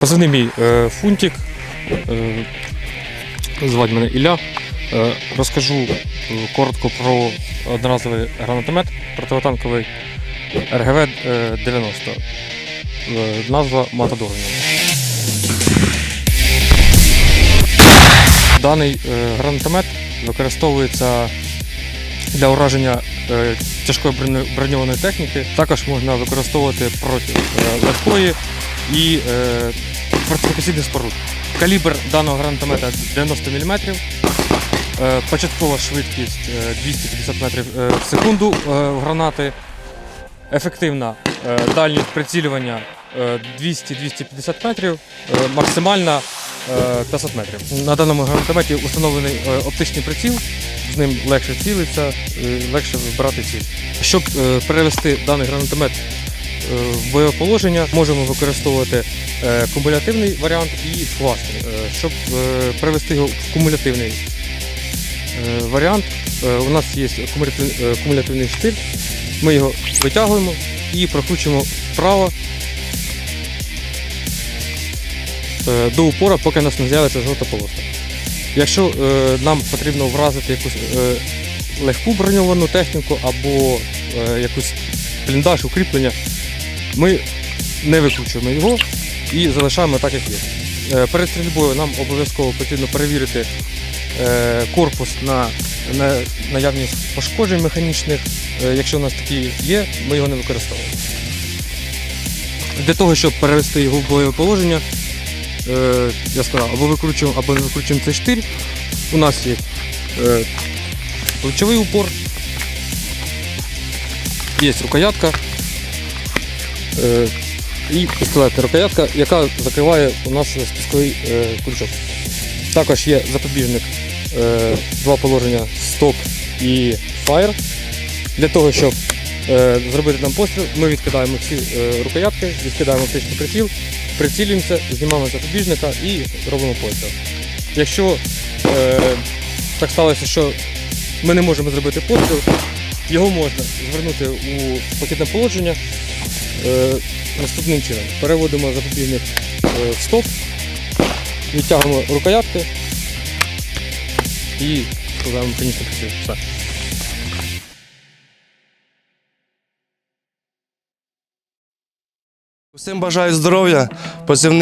Позивний мій е, Фунтик. Е, звати мене Ілля. Е, розкажу коротко про одноразовий гранатомет противотанковий РГВ е, 90. Е, назва Матадор. Даний гранатомет використовується для ураження тяжкої броньо- броньованої техніки. Також можна використовувати проти легкої і е, фортифікаційних споруд. Калібр даного гранатомета 90 мм. Е, початкова швидкість е, 250 метрів е, в секунду е, гранати. Ефективна е, дальність прицілювання е, 200-250 метрів, е, максимальна е, 500 метрів. На даному гранатометі встановлений е, оптичний приціл, з ним легше цілиться, е, легше вибирати ціль. Щоб е, перевести даний гранатомет е, в бойове положення, можемо використовувати е, кумулятивний варіант і фластер. Е, Щоб е, перевести його в кумулятивний варіант, у нас є кумулятивний, штиль. Ми його витягуємо і прокручуємо вправо до упора, поки нас не з'явиться жовта полоска. Якщо нам потрібно вразити якусь легку броньовану техніку або якусь бліндаж, укріплення, ми не викручуємо його і залишаємо так, як є. Е, Перед стрільбою нам обов'язково потрібно перевірити е, корпус на, на наявність пошкоджень механічних. Е, Якщо у нас такі є, ми його не використовуємо. Для того, щоб перевести його в бойове положення, я сказав, або викручуємо, або не викручуємо цей штиль. У нас є плечовий упор, є рукоятка і пістолетна рукоятка, яка закриває у нас спусковий е, крючок. Також є запобіжник, е, два положення стоп і фаєр. Для того, щоб е, зробити нам постріл, ми відкидаємо е, рукоятки, відкидаємо оптичний приціл, прицілюємося, знімаємо запобіжника і робимо постріл. Якщо е, так сталося, що ми не можемо зробити постріл, його можна звернути у пакетне положення е, наступним чином. Переводимо запобіжник е, в стоп, відтягуємо рукоятки і складаємо механічну. Все. Усім бажаю здоров'я. Позивний